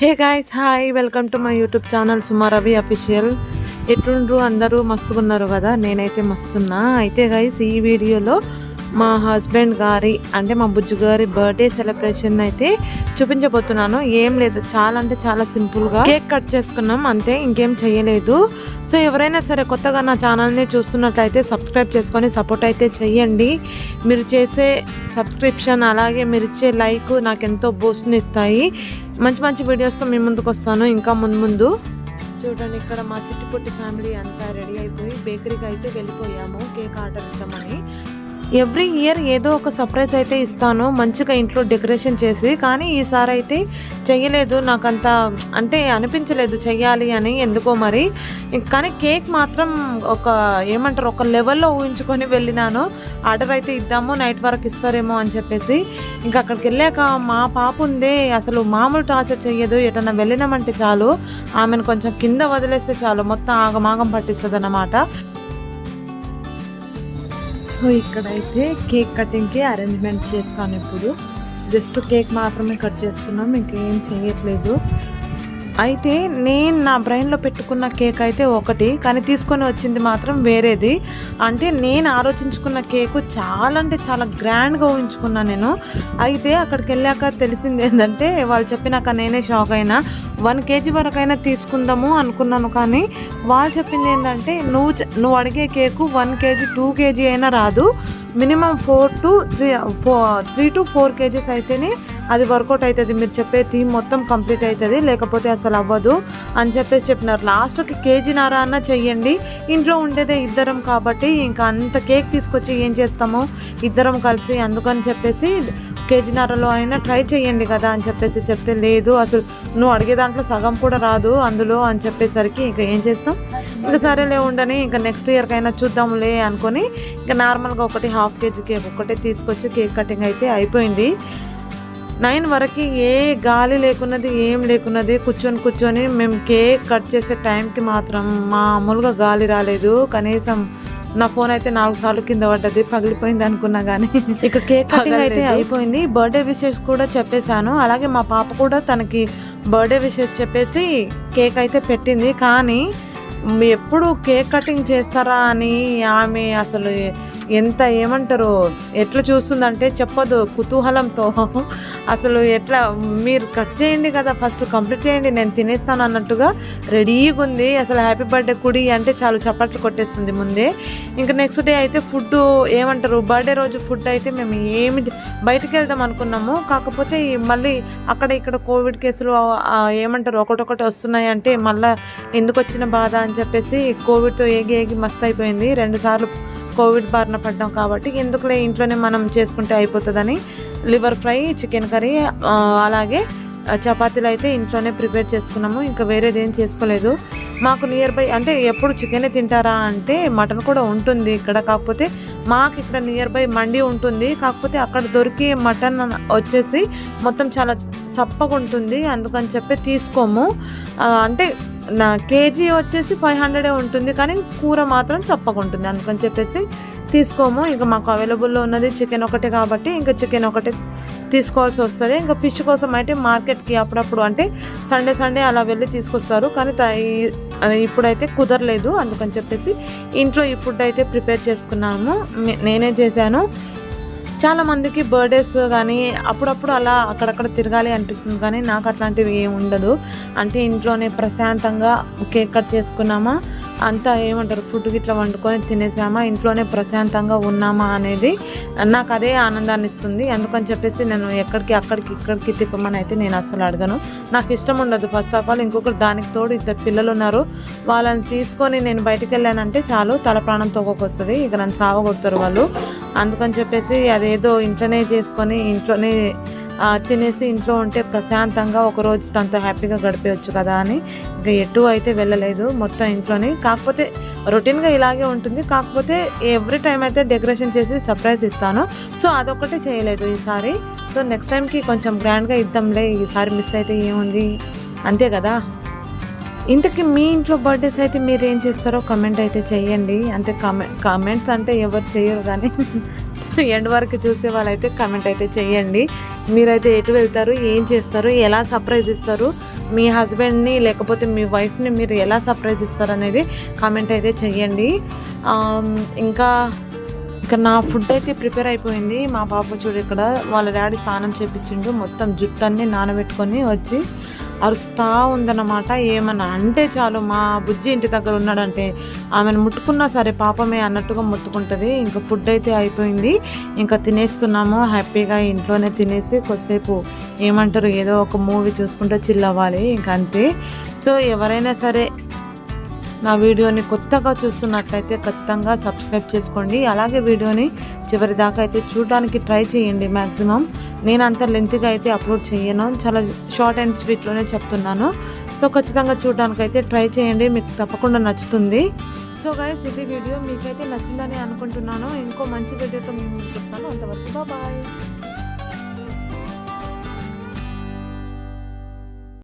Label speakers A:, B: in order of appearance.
A: Hey guys hi welcome to my YouTube channel సుమారవి official ఎట్లుండ్రు? అందరూ మస్తుగున్నారు కదా? నేనైతే మస్తున్నా. అయితే గైస్ ఈ వీడియోలో మా హస్బెండ్ గారి అంటే మా బుజ్జు గారి బర్త్డే సెలబ్రేషన్ అయితే చూపించబోతున్నాను. ఏం లేదు చాలా అంటే చాలా సింపుల్గా కేక్ కట్ చేసుకున్నాం అంతే ఇంకేం చేయలేదు. సో ఎవరైనా సరే కొత్తగా నా ఛానల్ని చూస్తున్నట్లయితే సబ్స్క్రైబ్ చేసుకొని సపోర్ట్ అయితే చెయ్యండి మీరు చేసే సబ్స్క్రిప్షన్ అలాగే మీరు ఇచ్చే లైక్ నాకు ఎంతో బూస్ట్ని ఇస్తాయి. మంచి మంచి వీడియోస్తో మీ ముందుకు వస్తాను ఇంకా ముందు ముందు. చూడండి ఇక్కడ మా చిట్టుపుట్టి ఫ్యామిలీ అంతా రెడీ అయిపోయి బేకరీకి అయితే వెళ్ళిపోయాము కేక్ ఆర్డర్ ఇద్దామని. ఎవ్రీ ఇయర్ ఏదో ఒక సర్ప్రైజ్ అయితే ఇస్తాను మంచిగా ఇంట్లో డెకరేషన్ చేసి కానీ ఈసారి అయితే చెయ్యలేదు. నాకంత అంటే అనిపించలేదు చెయ్యాలి అని ఎందుకో మరి. కానీ కేక్ మాత్రం ఒక ఏమంటారు ఒక లెవెల్లో ఊహించుకొని వెళ్ళినాను. ఆర్డర్ అయితే ఇద్దాము నైట్ వరకు ఇస్తారేమో అని చెప్పేసి. ఇంకా అక్కడికి వెళ్ళాక మా పాప ఉందే అసలు మామూలు టార్చర్ చేయదు ఎటన్నా వెళ్ళినామంటే చాలు. ఆమెను కొంచెం కింద వదిలేస్తే చాలు మొత్తం ఆగమాగం పట్టిస్తుంది అన్నమాట సో ఇక్కడైతే కేక్ కటింగ్కి అరేంజ్మెంట్ చేస్తాను ఇప్పుడు. జస్ట్ కేక్ మాత్రమే కట్ చేస్తున్నాం ఇంకేం చేయట్లేదు. అయితే నేను నా బ్రెయిన్లో పెట్టుకున్న కేక్ అయితే ఒకటి కానీ తీసుకొని వచ్చింది మాత్రం వేరేది. అంటే నేను ఆలోచించుకున్న కేకు చాలా అంటే చాలా గ్రాండ్గా ఊహించుకున్నాను నేను. అయితే అక్కడికి వెళ్ళాక తెలిసింది ఏంటంటే వాళ్ళు చెప్పినాక నేనే షాక్ అయినా. వన్ కేజీ వరకైనా తీసుకుందాము అనుకున్నాను కానీ వాళ్ళు చెప్పింది ఏంటంటే నువ్వు నువ్వు అడిగే cake one KG two KG అయినా రాదు. Minimum four two three four three two four KGs అయితేనే అది వర్కౌట్ అవుతుంది మీరు చెప్పే థీమ్ మొత్తం కంప్లీట్ అవుతుంది లేకపోతే అసలు అవ్వదు. అని చెప్పేసి చెప్పినారు. లాస్ట్కి కేజీ నార అన్న చెయ్యండి. ఇంట్లో ఉండేదే ఇద్దరం కాబట్టి ఇంకా అంత కేక్ తీసుకొచ్చి ఏం చేస్తామో? ఇద్దరం కలిసి అందుకని చెప్పేసి కేజీ నారలో అయినా ట్రై చేయండి కదా అని చెప్పేసి చెప్తే లేదు అసలు నువ్వు అడిగే దాంట్లో సగం కూడా రాదు అందులో అని చెప్పేసరికి ఇంకా ఏం చేస్తాం? ఇంకా సరేలే ఉండని ఇంకా నెక్స్ట్ ఇయర్కైనా చూద్దాంలే అనుకొని ఇంకా నార్మల్గా ఒకటి హాఫ్ కేజీ కేక్ ఒకటే తీసుకొచ్చి కేక్ కటింగ్ అయితే అయిపోయింది. నైన్ వరకు ఏ గాలి లేకున్నది ఏం లేకున్నది కూర్చొని కూర్చొని మేము కేక్ కట్ చేసే టైంకి మాత్రం మామూలుగా గాలి రాలేదు. కనీసం నా ఫోన్ అయితే నాలుగు సార్లు కింద పడ్డది పగిలిపోయింది అనుకున్నా కానీ ఇక కేక్ కటింగ్ అయితే అయిపోయింది. బర్త్డే విషెస్ కూడా చెప్పేశాను. అలాగే మా పాప కూడా తనకి బర్త్డే విషెస్ చెప్పేసి కేక్ అయితే పెట్టింది. కానీ ఎప్పుడు కేక్ కటింగ్ చేస్తారా అని ఆమె అసలు ఎంత ఏమంటారు ఎట్లా చూస్తుందంటే చెప్పదు కుతూహలంతో. అసలు ఎట్లా మీరు కట్ చేయండి కదా ఫస్ట్ కంప్లీట్ చేయండి నేను తినేస్తాను అన్నట్టుగా రెడీగా ఉంది. అసలు హ్యాపీ బర్త్డే కుడి అంటే చాలు చప్పట్లు కొట్టేస్తుంది ముందే. ఇంకా నెక్స్ట్ డే అయితే ఫుడ్ ఏమంటారు బర్త్డే రోజు ఫుడ్ అయితే మేము ఏమి బయటికి వెళ్దాం అనుకున్నాము. కాకపోతే మళ్ళీ అక్కడ ఇక్కడ కోవిడ్ కేసులు ఏమంటారు ఒకటొకటి వస్తున్నాయి అంటే మళ్ళీ ఎందుకు వచ్చిన బాధ అని చెప్పేసి కోవిడ్తో ఏగి ఏగి మస్తు అయిపోయింది. రెండుసార్లు కోవిడ్ బారిన పడ్డాం కాబట్టి ఎందుకులే ఇంట్లోనే మనం చేసుకుంటే అయిపోతుందని లివర్ ఫ్రై చికెన్ కర్రీ అలాగే చపాతీలు అయితే ఇంట్లోనే ప్రిపేర్ చేసుకున్నాము. ఇంకా వేరేది ఏం చేసుకోలేదు. మాకు నియర్ బై అంటే ఎప్పుడు చికెనే తింటారా అంటే మటన్ కూడా ఉంటుంది ఇక్కడ. కాకపోతే మాకు ఇక్కడ నియర్ బై మండి ఉంటుంది. కాకపోతే అక్కడ దొరికే మటన్ వచ్చేసి మొత్తం చాలా చప్పగా ఉంటుంది. అందుకని చెప్పి తీసుకోము. అంటే నా కేజీ వచ్చేసి ఫైవ్ హండ్రెడే ఉంటుంది కానీ కూర మాత్రం చప్పగా ఉంటుంది అందుకని చెప్పేసి తీసుకోము. ఇంకా మాకు అవైలబుల్లో ఉన్నది చికెన్ ఒకటే కాబట్టి ఇంకా చికెన్ ఒకటే తీసుకోవాల్సి వస్తుంది. ఇంకా ఫిష్ కోసం అయితే మార్కెట్కి అప్పుడప్పుడు అంటే సండే సండే అలా వెళ్ళి తీసుకొస్తారు. కానీ త- ఇప్పుడైతే కుదరలేదు. అందుకని చెప్పేసి ఇంట్లో ఈ ఫుడ్ అయితే ప్రిపేర్ చేసుకున్నాము. నేనే చేశాను. చాలా మందికి బర్త్డేస్ కానీ అప్పుడప్పుడు అలా అక్కడక్కడ తిరగాలి అనిపిస్తుంది కానీ నాకు అట్లాంటివి ఏమి ఉండదు. అంటే ఇంట్లోనే ప్రశాంతంగా కేక్ కట్ చేసుకున్నామా? అంతా ఏమంటారు ఫుడ్ గిట్లా వండుకొని తినేసామా ఇంట్లోనే ప్రశాంతంగా ఉన్నామా అనేది నాకు అదే ఆనందాన్ని ఇస్తుంది. అందుకని చెప్పేసి నేను ఎక్కడికి అక్కడికి ఇక్కడికి తిప్పమని అయితే నేను అస్సలు అడగను. నాకు ఇష్టం ఉండదు. ఫస్ట్ ఆఫ్ ఆల్ ఇంకొకరు దానికి తోడు ఇద్దరు పిల్లలు ఉన్నారు. వాళ్ళని తీసుకొని నేను బయటికి వెళ్ళానంటే చాలు తల ప్రాణం తోకొస్తుంది ఇక నన్ను చావగొడతారు వాళ్ళు. అందుకని చెప్పేసి అదేదో ఇంట్లోనే చేసుకొని ఇంట్లోనే తినేసి ఇంట్లో ఉంటే ప్రశాంతంగా ఒకరోజు తనతో హ్యాపీగా గడిపేయచ్చు కదా అని ఇంకా ఎటు అయితే వెళ్ళలేదు మొత్తం ఇంట్లోనే. కాకపోతే రొటీన్గా ఇలాగే ఉంటుంది. కాకపోతే ఎవ్రీ టైం అయితే డెకరేషన్ చేసి సర్ప్రైజ్ ఇస్తాను. సో అదొకటి చేయలేదు ఈసారి. సో నెక్స్ట్ టైంకి కొంచెం గ్రాండ్గా ఇద్దాంలే. ఈసారి మిస్ అయితే ఏముంది? అంతే కదా? ఇంతకీ మీ ఇంట్లో బర్త్డేస్ అయితే మీరు ఏం చేస్తారో కమెంట్ అయితే చేయండి. అంటే కమె కామెంట్స్ అంటే ఎవరు చేయరు కానీ ఎండ్ వరకు చూసే వాళ్ళైతే కమెంట్ అయితే చేయండి. మీరైతే ఎటు వెళ్తారు ఏం చేస్తారు ఎలా సర్ప్రైజ్ ఇస్తారు మీ హస్బెండ్ని లేకపోతే మీ వైఫ్ని మీరు ఎలా సర్ప్రైజ్ ఇస్తారు అనేది కామెంట్ అయితే చెయ్యండి ఇంకా ఇక్కడ నా ఫుడ్ అయితే ప్రిపేర్ అయిపోయింది. మా పాప చూడు ఇక్కడ వాళ్ళ డాడీ స్నానం చేపించిండు. మొత్తం జుట్టు అన్ని నానబెట్టుకొని వచ్చి అరుస్తూ ఉందన్నమాట. ఏమన్నా అంటే చాలు మా బుజ్జి ఇంటి దగ్గర ఉన్నాడంటే ఆమెను ముట్టుకున్నా సరే పాపమే అన్నట్టుగా ముట్టుకుంటుంది. ఇంకా ఫుడ్ అయితే అయిపోయింది. ఇంకా తినేస్తున్నాము. హ్యాపీగా ఇంట్లోనే తినేసి కొద్దిసేపు ఏమంటారు ఏదో ఒక మూవీ చూసుకుంటూ చిల్ అవ్వాలి. ఇంకా అంతే. సో ఎవరైనా సరే నా వీడియోని కొత్తగా చూస్తున్నట్లయితే ఖచ్చితంగా సబ్స్క్రైబ్ చేసుకోండి. అలాగే వీడియోని చివరి దాకా అయితే చూడడానికి ట్రై చేయండి మ్యాక్సిమం నేను అంత లెంత్గా అయితే అప్లోడ్ చేయను. చాలా షార్ట్ అండ్ స్వీట్లోనే చెప్తున్నాను. సో ఖచ్చితంగా చూడడానికి అయితే ట్రై చేయండి. మీకు తప్పకుండా నచ్చుతుంది. సో గైస్ ఇది వీడియో. మీకైతే నచ్చిందని అనుకుంటున్నాను. ఇంకో మంచి వీడియోతో మేము చూస్తాను అంతవరకు బాయ్